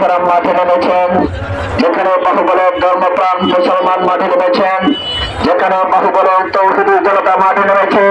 কেরাম মাঠে নেমেছেন, যেখানে বাহুবলের ধর্মপ্রাণ মুসলমান মাঠে নেমেছেন, যেখানে বাহুবলের তৌহিদি জনতা মাঠে নেমেছে,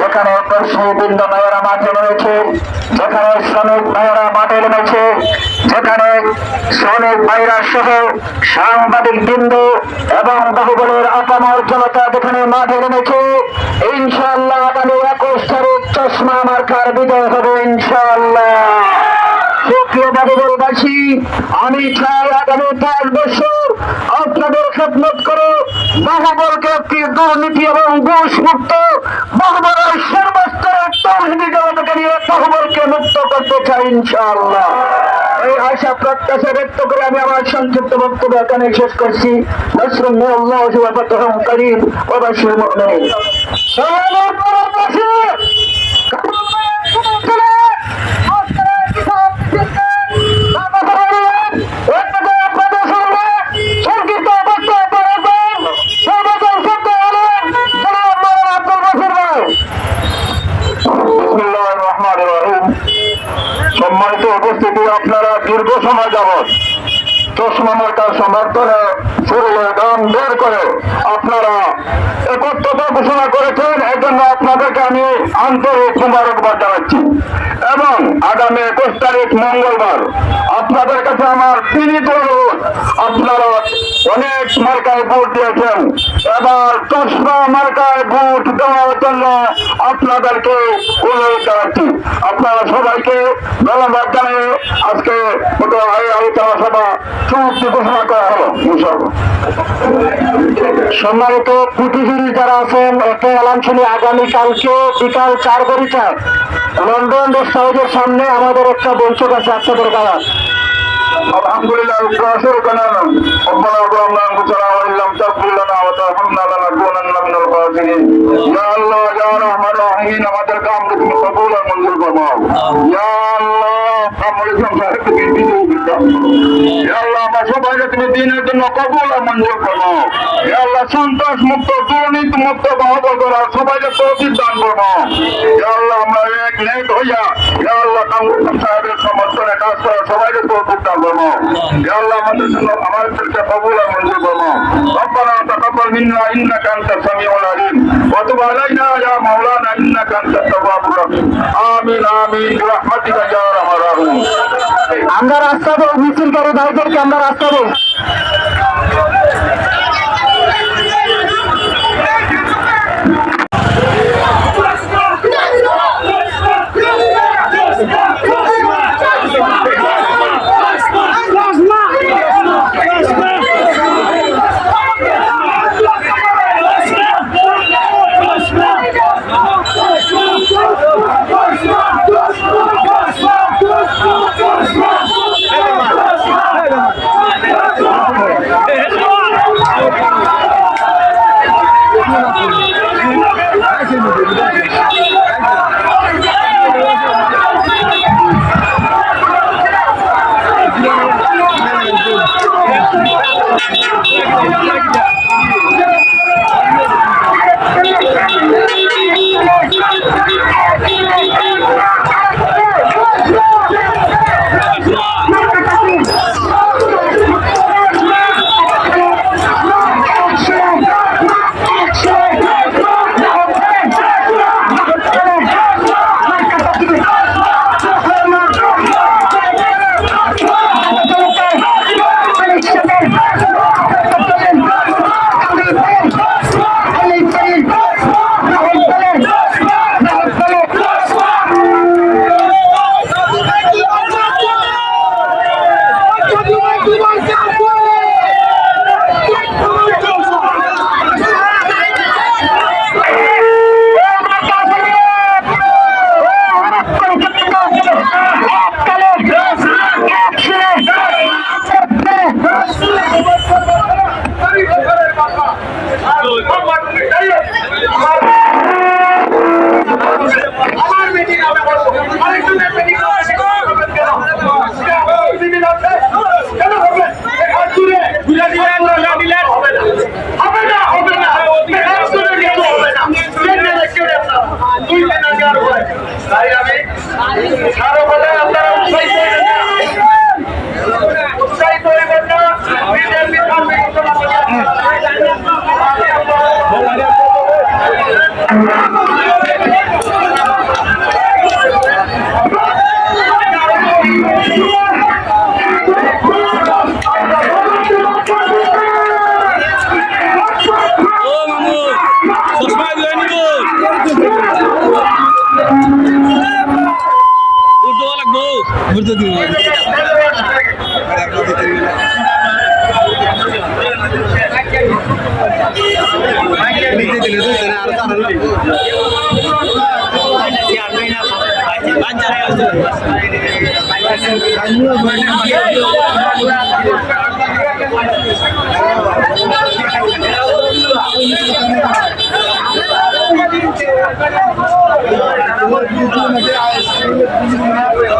যেখানে দর্শকবৃন্দ মেয়েরা মাঠে নেমেছে, যেখানে শ্রমিক ভাইয়েরা মাঠে নেমেছে, যেখানে শ্রমিক ভাইরা সহ সাংবাদিক বৃন্দ এবং বাহুবলের আপামর জনতা যেখানে মাঠে নেমেছে, ইনশাআল্লাহ আগামী একুশ তারিখ চশমা মার্কার বিজয় হবে, ইনশাআল্লাহ। বাবুবলবাসী আমি চাই আগামী পাঁচ বছর আপনাদের খেদমত করে বাহুবলকে একটি দুর্নীতি এবং ঘুষ মুক্ত বাহুবলের সর্বস্তরের তৌহিদি জগতকে নিয়ে বাহুবলকে মুক্ত করতে চাই ইনশাআল্লাহ। এই আশা প্রত্যাশা ব্যক্ত করে আমি আমার সংক্ষিপ্ত বক্তব্য এখানে শেষ করছি। নসরুল আল্লাহ করিম অবশ্যই মুমিনিন। সালাম উপস্থিতি আপনারা দীর্ঘ সময় যাবৎ চশমা মার্কার সমর্থনে দাম বের করে আপনারা একত্রতা ঘোষণা করেছেন এই জন্য আপনাদেরকে আমি আন্তরিক মুবারকবাদ জানাচ্ছি। এবং আগামী একুশ তারিখ মঙ্গলবার আপনাদের কাছে আমার বিনীত অনুরোধ, আপনারা অনেক মার্কায় ভোট দিয়েছেন। এবার চশমা মার্কায় ভোট দেওয়ার জন্য আপনাদেরকে অনুরোধ জানাচ্ছি আপনারা সবাইকে ধন্যবাদ জানিয়ে আজকে আলোচনা সভা সমাপ্তি ঘোষণা করা হলো। সম্মানিত পুঁথিজীবী যারা আছেন একটা এলান শুনি আগামীকালকে বিকাল চার ঘড়িটায় লন্ডন রেস্ট সামনে আমাদের একটা বৈঠক আছে, আপনাদের গাওয়া alhamdulillah ukasir kanan ربنا ظلمنا انفسنا وان لم تغفر لنا وترحمنا لنكونن من الخاسرين يا الله يا رحمن الرحيم আমাদের কাম তুমি কবুল আর মঞ্জুর ফরমাও ইয়া আল্লাহ আমার ইসলাম সাহেবকে বিজয়ী বিদ্যা ইয়া আল্লাহ আমার সবাইকে তুমি দিনের জন্য কবুল আর মঞ্জুর ফরমাও ইয়া আল্লাহ সন্ত্রাস মুক্ত দুর্নীতি মুক্ত বাহবল করার সবাইকে তৌফিক দান ফরমাও ইয়া আল্লাহ আমরা এক নেক হইয়া ইয়া আল্লাহ কামরুল সাহেবের সমর্থনে কাজ করা সবাইকে তৌফিক দান ফরমাও ইয়া আল্লাহ আমাদের জন্য আমাদেরকে কবুল আর মঞ্জুর ফরমাও ربنا تقبل منا انك انت السميع العليم وتب علينا يا مولانا انك انت التواب الرحيم امين امين برحمتك يا ارحم الراحمين আমরা রাস্তা দেব মিছিলকারী ভাইদেরকে আমরা রাস্তা দেব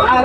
আর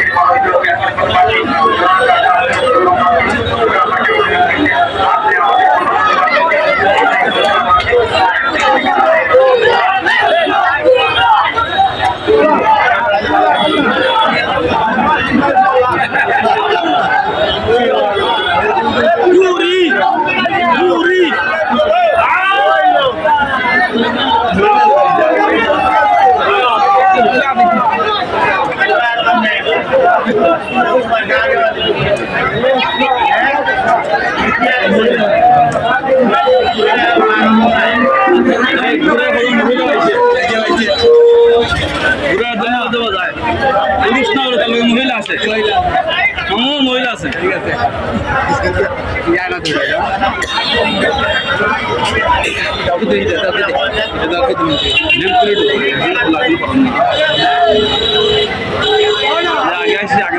Thank you. মহিলা আছে মহিলা আছে ঠিক আছে আগে আসছি আগে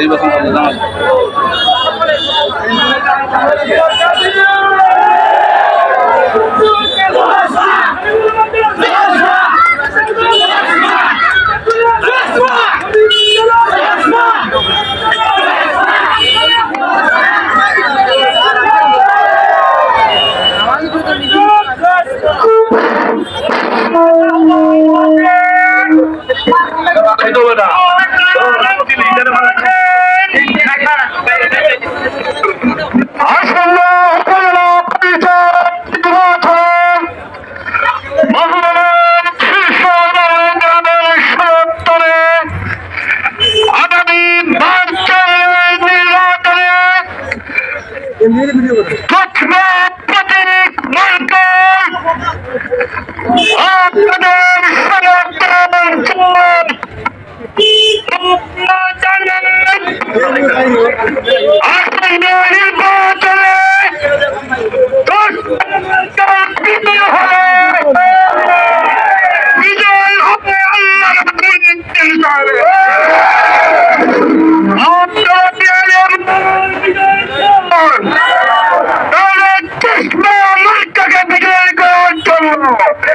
নির্বাচন করতে সম্ভব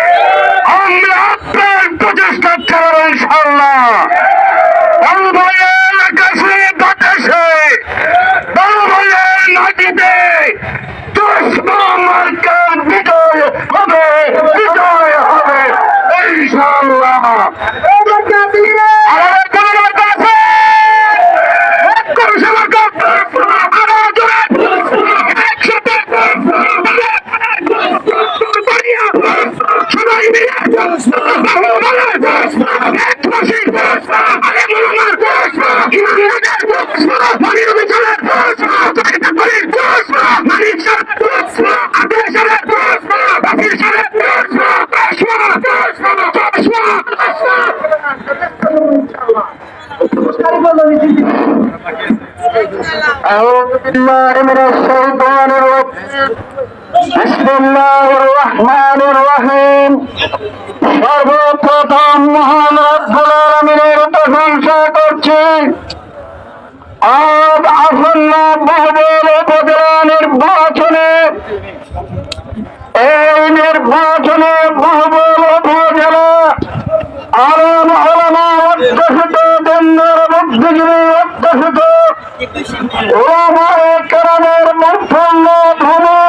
أعوذ بالله من الشيطان الرجيم بسم الله الرحمن الرحيم সর্বপ্রথম মহান রব্বুল আলামিনের প্রশংসা করছি আজ আসন্ন বহুবল উপজেলা নির্বাচনে এই নির্বাচনে কারণের মধ্যাহ্ন ভূমি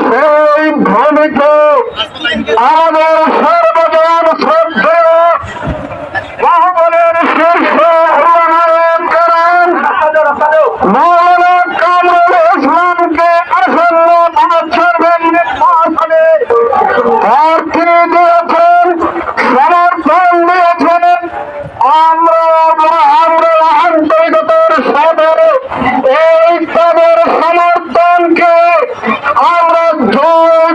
সেই ভূমিকে আমাদের সর্বজন